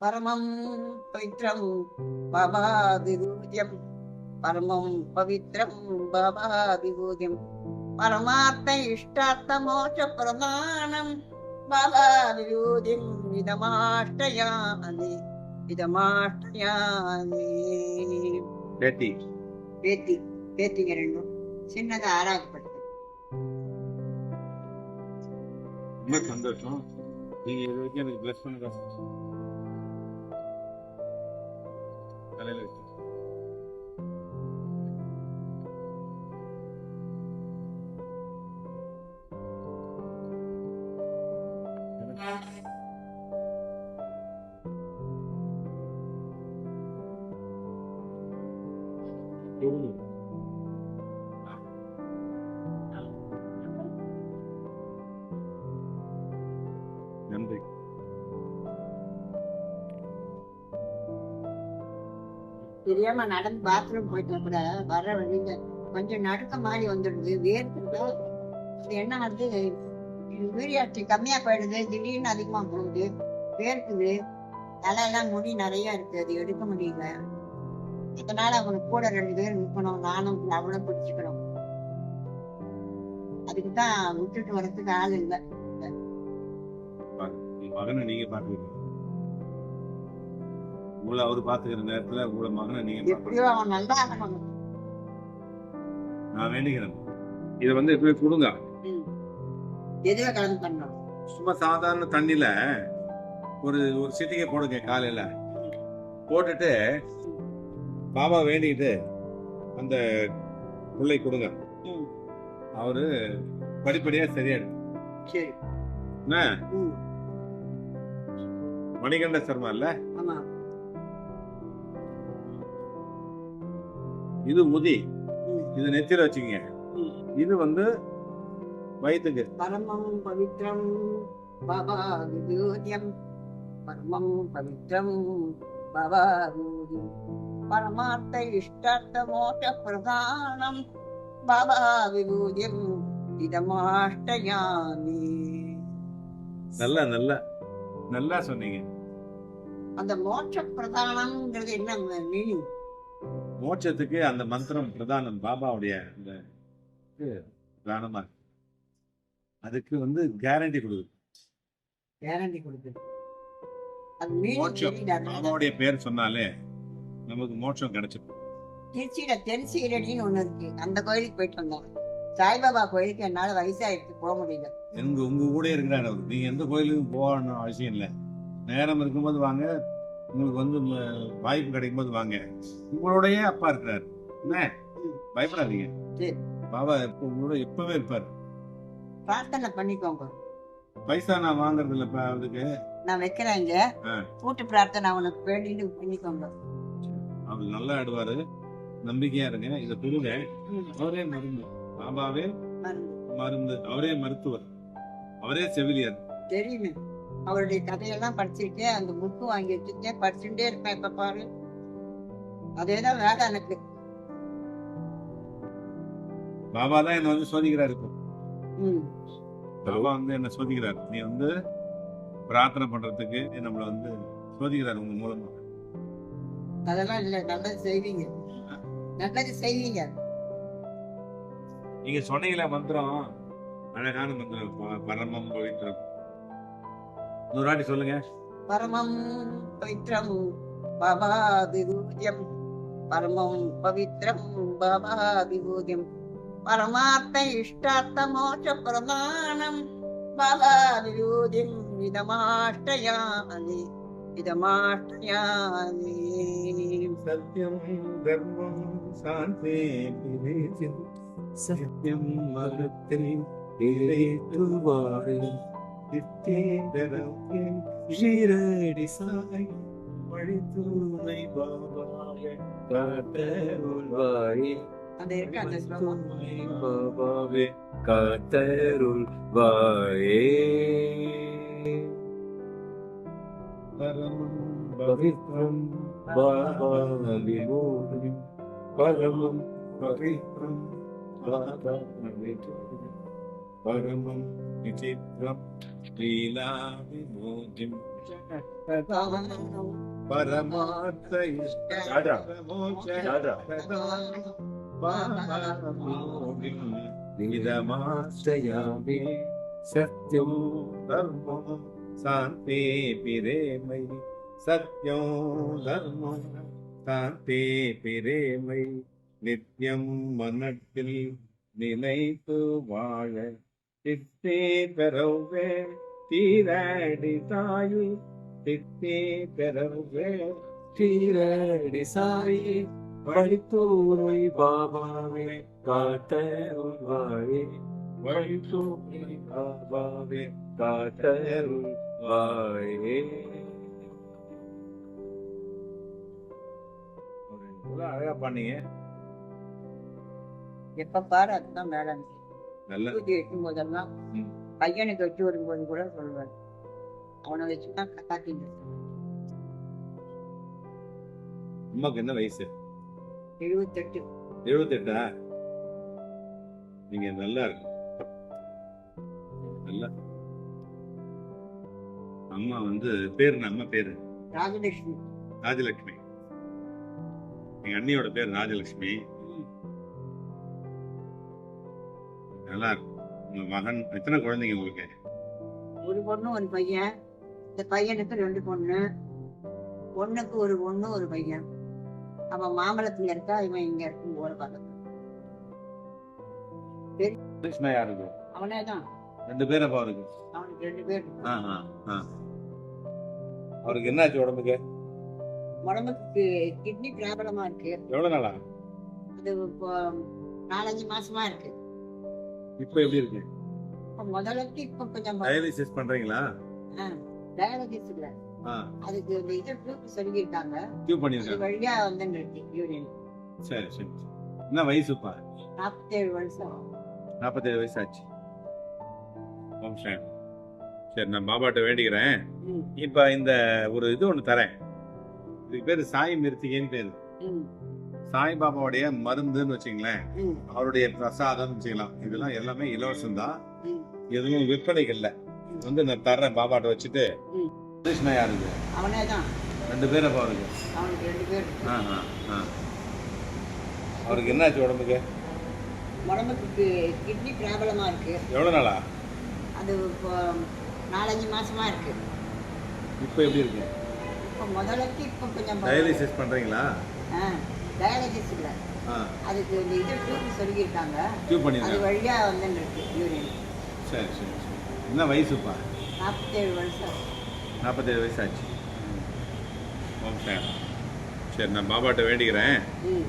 పరమం పవిత్రం బాబాదిభూజం పరమం పవిత్రం బాబాదిభూజం పరమార్థ ఇష్టార్థ మోక్ష ప్రమాణం బాబాదిభూజం ఇదమాష్టయాని ఇదమాష్టయాని పెతి. పెతి పెతి రెండు. చిన్నగా ఆరాగపడతాం సంతోషం. ఈ రోజు బ్లెస్ ఉంది இது தெரியாம நடந்து பாத்ரூம் போயிட்டா கூட வர வழிங்க கொஞ்சம் நடுக்க மாதிரி வந்துடுது. வேர்க்குது என்ன ஆகுது? யூரியாச்சி கம்மியா போயிடுது. திடீர்னு அதிகமா போகுது. வேர்க்குது. தலையெல்லாம் முடி நிறைய இருக்கு. அது எடுக்க முடியல. அதனால அவங்க கூட ரெண்டு பேர் நிற்கணும் நானும் அவளும் பிடிச்சிக்கிறோம் அதுக்கு தான் விட்டுட்டு வரதுக்கு ஆள் இல்லை. மகனை நீங்க பாத்துக்கிறீங்க உங்களை அவர் பாத்துக்கிற நேரத்துல உங்களை மகனை நீங்க நான் வேண்டிக்கிறேன். இதை வந்து எப்படி கொடுங்க. சும்மா சாதாரண தண்ணியில ஒரு ஒரு சிட்டிகை போடுங்க காலையில. போட்டுட்டு பாபா வேண்டிக்கிட்டு அந்த பிள்ளை கொடுங்க. அவரு படிப்படியா சரியாயிடும் சரி. என்ன. மணிகண்ட சர்மா இல்ல? இது முதி. இது நெத்தியில் வச்சுக்கோங்க. இது வந்து வயிற்றுக்கு பரமம் பவித்ரம் பாபா விஜோதியம் பரமம் பவித்ரம் பாபா பரமார்த்த இஷ்டார்த்த மோட்ச பிரதானம் பாபா விபூதியம் இதமாஷ்டயாமி. நல்லா நல்லா நல்லா சொன்னீங்க. அந்த மோட்ச பிரதானம்ங்கிறது என்ன மீனிங். மோட்சத்துக்கு அந்த மந்திரம் பிரதானம் பாபாவுடைய அந்த பிரதானமா இருக்கு. அதுக்கு வந்து கேரண்டி கொடுக்குது. கேரண்டி கொடுக்குது. மோட்சம். பாபாவுடைய பேர் சொன்னாலே நமக்கு மோட்சம் கிடைச்சிடும். திருச்சியில தென்சீரடின்னு ஒண்ணு இருக்கு. அந்த கோயிலுக்கு போயிட்டு வந்தோம் சாய்பாபா கோயிலுக்கு என்னால வயசாயிடுச்சு போக முடியல. எங்க உங்க கூட இருக்கிறாரு நீங்க எந்த கோயிலுக்கும் போகணும் அவசியம் இல்லை. நேரம் இருக்கும்போது வாங்க. உங்களுக்கு வந்து வாய்ப்பு கிடைக்கும் போது வாங்க. உங்களோடயே அப்பா இருக்கிறாரு. என்ன? பயப்படாதீங்க. பாபா உங்களோட எப்பவே இருப்பாரு. பிரார்த்தனை பண்ணிக்கோங்க. பைசா நான் வாங்குறது இல்ல இப்ப அதுக்கு நான் வைக்கிறேன் இங்க. கூட்டு பிரார்த்தனை உனக்கு வேண்டிட்டு பண்ணிக்கோங்க. அவர் நல்லா ஆடுவாரு. நம்பிக்கையா இருங்க. இதை ம். அவரே மருந்து. பாபாவே. மருந்து. அவரே மருத்துவர். அவரே செவிலியர். தெரியுமே. அவருடைய கதையெல்லாம் படிச்சிருக்கேன் அந்த புக்கு வாங்கி வச்சிருக்கேன் படிச்சுட்டே இருப்பேன் இப்ப பாரு. அதேதான் வேலை எனக்கு. பாபா தான் என்ன வந்து சோதிக்கிறாரு பாபா வந்து என்ன சோதிக்கிறாரு. நீ வந்து பிரார்த்தனை பண்றதுக்கு நம்மள வந்து சோதிக்கிறாரு உங்க மூலமா. அதெல்லாம் இல்ல நல்லது செய்வீங்க. நல்லது செய்வீங்க. நீங்க சொன்னீங்களே மந்திரம். அழகான மந்திரம். பரமம் இன்னொரு வாட்டி சொல்லுங்க. பரமம் பவித்ரம் விபூதியம் பரமம் பவித்ரம் விபூதியம் பரமார்த்த இஷ்டார்த்த மோட்ச பிரதானம் பாபா விபூதிம் இதமாஷ்டயாமி இதமாஷ்டயாமி சத்யம் தர்மம் சாந்தி சத்யம் இறைத்துவாரு நித்தேந்தரம் ஷீரடி சாய் வழித்துணை பாபாவே காத்தருள்வாயே அந்த இருக்கு அந்த ஸ்லோகம் பரமம் பவித்ரம் பாபா விமோதி பரமம் பவித்ரம் பாபா விமோதி பரமம் மோட்ச ராஜா. இதமாஸ்ரயாமி சத்யம் தர்மம் சாந்தி பிரேமை சத்யம் தர்மம் சாந்தி பிரேமை நித்யம் மனத்தில் நினைத்து வாழ சித்தே பெறவே தீரடி தாயு. சித்தே பெறவே தீரடி சாயி வழித்தூரை பாபாவே காட்ட உள்வாயே வழித்தூரை பாபாவே காட்ட உள்வாயே இவ்வளவு அழகா பண்ணீங்க. எப்ப பாரு அதுதான் வேலை நல்ல பூஜை வைக்கும் போதெல்லாம். பையனுக்கு வச்சு வரும்போது கூட சொல்லுவார் அவனை வச்சுதான் காட்டிங்க அம்மாக்கு என்ன வயசு? எழுபத்தெட்டு எழுபத்தெட்டா நீங்க நல்லா இருக்கு. நல்லா அம்மா வந்து பேரு? அம்மா பேரு? ராஜலட்சுமி. ராஜலட்சுமி. எங்க அண்ணியோட பேர் ராஜலட்சுமி. நல்லா இருக்கும் உங்க மகன் எத்தனை குழந்தைங்க உங்களுக்கு? ஒரு பொண்ணு ஒரு பையன். இந்த பையனுக்கு ரெண்டு பொண்ணு. பொண்ணுக்கு ஒரு பொண்ணு ஒரு பையன். அவன் மாம்பழத்துல இருக்கா இவன் இங்க இருக்கும் ஒரு பக்கத்துல கிருஷ்ணா யாருக்கு? அவனே தான். ரெண்டு பேரும் அப்ப அவருக்கு? அவனுக்கு ரெண்டு பேர் ஆ, ஆ, ஆ. அவருக்கு என்னாச்சு உடம்புக்கு? உடம்புக்கு கிட்னி ப்ராப்ளமா இருக்கு. எவ்வளவு நாளா? அது இப்போ நாலஞ்சு மாசமா இருக்கு. இப்ப எப்படி இருக்கு? இப்போ முதலுக்கு இப்போ கொஞ்சம் டயாலிசிஸ் பண்றீங்களா? டயாலிசிஸ் இல்ல. ஆ. அதுக்கு இந்த இது டியூப் சொல்லியிருக்காங்க. டியூப் அது பண்ணிருக்காங்க வழியா வந்து இருக்கு யூரின் சரி சரி. என்ன நாற்பத்தேழு வருஷம் நாற்பத்தேழு வயசு ஆச்சு. சார் நான் பாபாட்ட வேண்டிக்கிறேன். இப்ப இந்த ஒரு இது ஒண்ணு தரேன். இதுக்கு பேரு சாய் மிருத்திகைன்னு பேரு. ம், சாய் பாபாவுடைய மருந்துன்னு வச்சுங்களேன் அவருடைய பிரசாதம் வச்சுக்கலாம். இதெல்லாம் எல்லாமே இலவசம் தான். எதுவும் இது வந்து நான் தர்றேன் பாபாட்ட வச்சுட்டு. கிருஷ்ணா யாருக்கு? ரெண்டு பேரும் அப்ப அவருக்கு அவனுக்கு ரெண்டு பேர் ஆ ஆ ஆ. அவருக்கு என்னாச்சு உடம்புக்கு? உடம்புக்கு கிட்னி ப்ராப்ளமா இருக்கு. எவ்வளவு நாளா? அது இப்போ நாலஞ்சு மாசமா இருக்கு. இப்போ எப்படி இருக்கு? இப்போ முதலுக்கு இப்போ கொஞ்சம் டயாலிசிஸ் பண்றீங்களா? டயாலிசிஸ் இல்ல. ஆ. அதுக்கு இந்த இது டியூப் சொல்லியிருக்காங்க. டியூப் அது பண்ணிருக்காங்க வழியா வந்து இருக்கு யூரின் சரி சரி சரி. என்ன வயசுப்பா? நாற்பத்தேழு வருஷம் நாற்பத்தேழு வயசு ஆச்சு. ஓம் சார் நான் பாபாட்ட வேண்டிக்கிறேன்.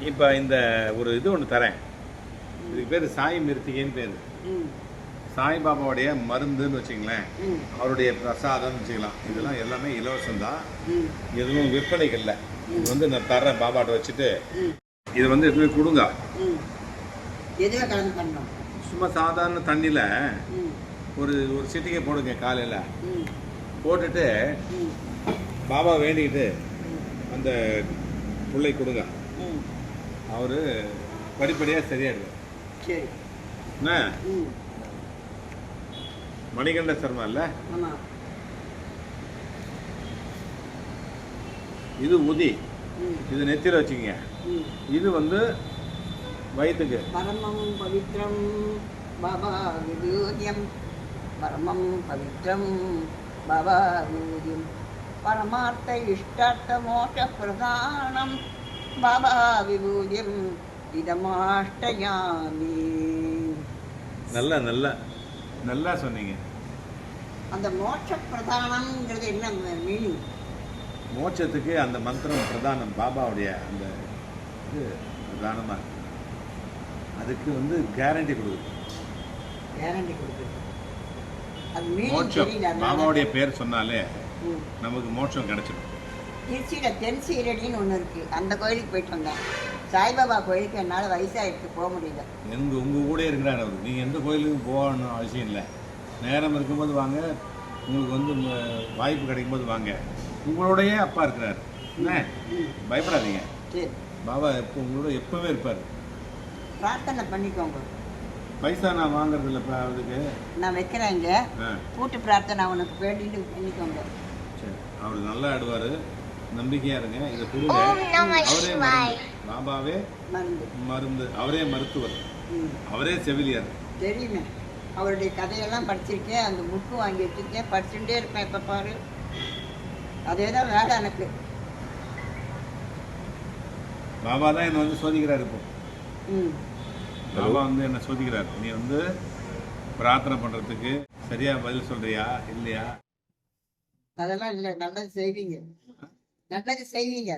இப்போ இந்த ஒரு இது ஒன்று தரேன். இதுக்கு பேர் சாய் மிருத்திகைன்னு பேர். ம், சாய் பாபாவுடைய மருந்துன்னு வச்சுங்களேன் அவருடைய பிரசாதம் வச்சுக்கலாம். இதெல்லாம் எல்லாமே இலவசம் தான் எதுவும் விற்பனைக்கு இல்லை இது வந்து நான் தர்றேன் பாபாட்ட வச்சுட்டு. இது வந்து எடுத்து கொடுங்க. சும்மா சாதாரண தண்ணியில் ஒரு ஒரு சிட்டிகை போடுங்க காலையில் போட்டுட்டு பாபா வேண்டிக்கிட்டு அந்த பிள்ளை கொடுங்க. அவர் படிப்படியாக சரியாயிடுவார். சரி. என்ன? மணிகண்ட சர்மா இல்லை? இது உதி இது நெத்தியில் வச்சுக்கோங்க. இது வந்து வயிற்றுக்கு பரமம் பவித்ரம் பாபா விபூதியம் பரமம் பவித்ரம் பாபா விபூதியம் பரமார்த்த இஷ்டார்த்த மோட்ச பிரதானம் பாபா விபூதியம் இதமாஷ்டயாமி. நல்லா நல்லா. நல்லா சொன்னீங்க. அந்த மோட்ச பிரதானம்ங்கிறது என்ன மீனிங் மோட்சத்துக்கு அந்த மந்திரம் பிரதானம் பாபாவுடைய அந்த இது பிரதானமாக இருக்கு. அதுக்கு வந்து கேரண்டி கொடுக்குது. கேரண்டி மீனிங் மோட்சம். பாபாவுடைய பேர் சொன்னாலே. நமக்கு மோட்சம் கிடைச்சிடும். திருச்சியில் தென் சீரடின்னு ஒன்று இருக்குது அந்த கோயிலுக்கு போயிட்டு வந்தேன். சாய்பாபா கோயிலுக்கு என்னால் வயசாகிடுச்சு போக முடியல. எங்க உங்க கூட இருக்கிறார் அவர். நீங்க எந்த கோயிலுக்கும் போகணும் அவசியம் இல்லை. நேரம் இருக்கும்போது வாங்க. உங்களுக்கு வந்து ம- வாய்ப்பு கிடைக்கும் போது வாங்க. உங்களுடைய அப்பா இருக்கிறார். என்ன? ம் பயப்படாதீங்க. சரி. பாபா எப்போ உங்களோட எப்பவுமே இருப்பார். பிரார்த்தனை பண்ணிக்கோங்க. பைசா நான் வாங்குறது இல்லை அதுக்கு நான் வைக்கிறேன் இங்கே. ஆ. கூட்டு பிரார்த்தனை அவனுக்கு வேண்டிட்டு பண்ணிக்கோங்க. சரி. அவர் நல்லா ஆடுவார். நம்பிக்கையா இருங்க. இதை கொடுங்க. அவரே மருந்து பாபாவே மருந்து. மருந்து. அவரே மருத்துவர். அவரே செவிலியர். தெரியுமே. அவருடைய கதையெல்லாம் படிச்சிருக்கேன் அந்த புக்கு வாங்கி வச்சிருக்கேன் படிச்சுட்டே இருப்பேன் எப்போ பாரு. அதே தான் வேலை எனக்கு. பாபா தான் என்னை வந்து சோதிக்கிறார் இப்போ. பாபா வந்து என்ன சோதிக்கிறார். நீ வந்து பிரார்த்தனை பண்றதுக்கு சரியா பதில் சொல்றியா? இல்லையா? அதெல்லாம் இல்லை. நல்லது செய்வீங்க. நல்லது செய்வீங்க.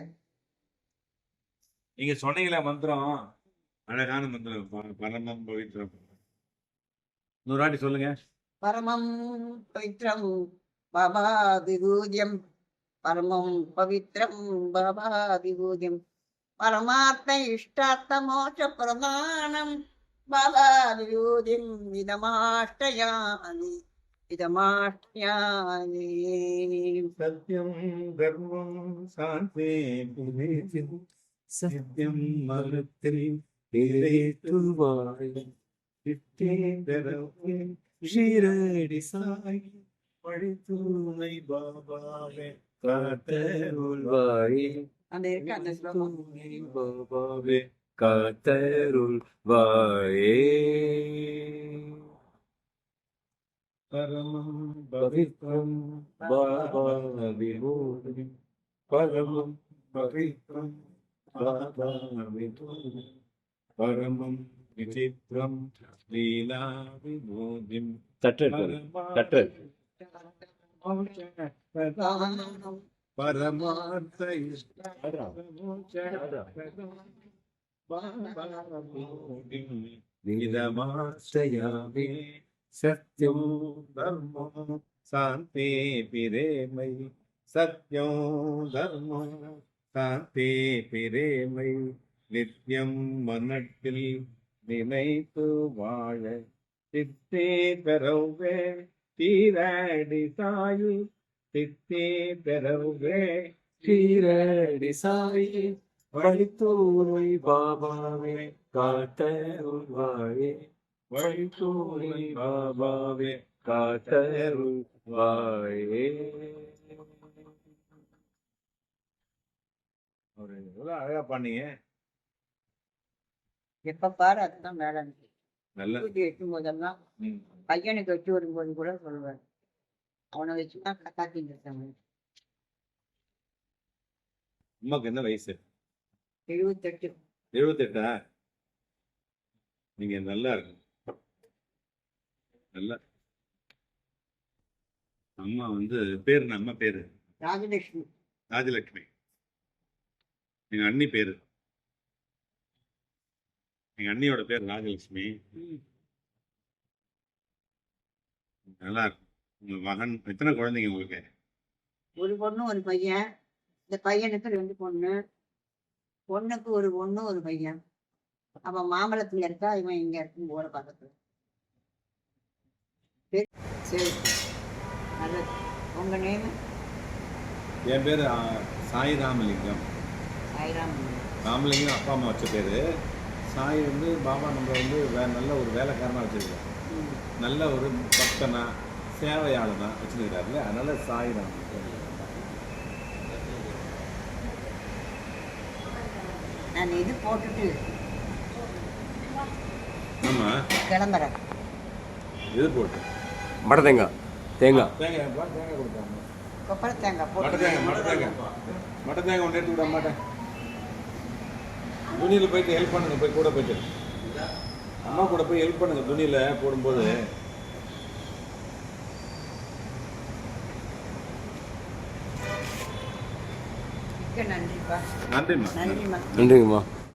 நீங்க சொன்னீங்களே மந்திரம். அழகான மந்திரம். பரமம் பவித்ரம். இன்னொரு வாட்டி சொல்லுங்க. பரமம் பவித்ரம் பாபா விபூஜ்யம் பரமம் பவித்ரம் பாபா விபூஜ்யம் பரமார்த்த இஷ்டார்த்த மோட்ச பிரதானம் பாபா விபூஜ்யம் இதமாஷ்டயாமி. இதமாஷ்டயாமி. சத்யம் தர்மம் சாந்தி சத்யம் மரத்தில் நிறைத்துவாய் ஷீரடி சாய் பழித்தூனை பாபாவே காத்தருள்வாயே அந்த இருக்கு அந்த ஸ்லோகம் தூணை பாபாவே காத்தருள்வாயே பரமம் விசித்ரம் லீலா விபூதிம் தட்டல் தட்டல் பரமார்த்த இதமாஸ்தயாமி சத்யம் தர்மம். சாந்தி பிரேமை. சத்யம் தர்மம். காத்தே பிரேமை நித்யம் மனத்தில் நினைத்து வாழ. சித்தே பெறவே தீரடி சாயி. சித்தே பெறவே ஷீரடி சாயி. வழித்தூரை பாபாவே காத்த உருவாவே வழித்தூரை பாபாவே காத்த உருவாயே ஒரு எவ்வளோ அழகா பண்ணீங்க. எப்ப பாரு அதுதான் எனக்கு. நல்ல பூஜை வைக்கும் போதெல்லாம். பையனுக்கு வச்சு வரும்போது கூட சொல்லுவேன். அவனை வச்சுதான் கத்தாக்கிட்டு இருக்காங்க. அம்மாக்கு என்ன வயசு? எழுபத்தெட்டு எழுபத்தெட்டா நீங்க நல்லா இருக்கு நல்லா அம்மா வந்து பேரு என்ன? அம்மா பேரு? ராஜலட்சுமி. ராஜலட்சுமி. எங்க அண்ணி பேரு. எங்க அண்ணியோட பேர் ராஜலட்சுமி. நல்லா இருக்கும் உங்க மகன் எத்தனை குழந்தைங்க உங்களுக்கு? ஒரு பொண்ணு ஒரு பையன். இந்த பையனுக்கு ரெண்டு பொண்ணு. பொண்ணுக்கு ஒரு பொண்ணு ஒரு பையன். அவன் மாம்பழத்துல இருக்கா இவன் இங்க இருக்கும் போற பக்கத்துல. சரி, சரி. நல்லது. உங்க நேம் என் பேரு சாய் ராமலிங்கம் சாய்ராம். ராமலிங்கம் அப்பா அம்மா வச்ச பேரு. சாய் வந்து பாபா நம்ம வந்து வே நல்ல ஒரு வேலைக்காரனா வச்சிருக்கோம் ம். நல்ல ஒரு பக்தனா சேவையாளனா வச்சிருக்கிறாருல அதனால சாய் ராமலிங்கம் நான் இது போட்டுட்டு ஆமா. கிளம்புறேன். இது போட்டு? மட தேங்காய். தேங்காய். தேங்காய் தேங்காய் கொடுத்தாங்க கொப்பரை தேங்காய் போட்டு தேங்காய் மட்ட தேங்காய். மட்ட தேங்காய் ஒன்று எடுத்து விட மாட்டேன். துணியில போயிட்டு ஹெல்ப் பண்ணுங்க போய் கூட போயிட்டு. அம்மா கூட போய் ஹெல்ப் பண்ணுங்க துணியில போடும்போது. நன்றிம்மா. நன்றிம்மா.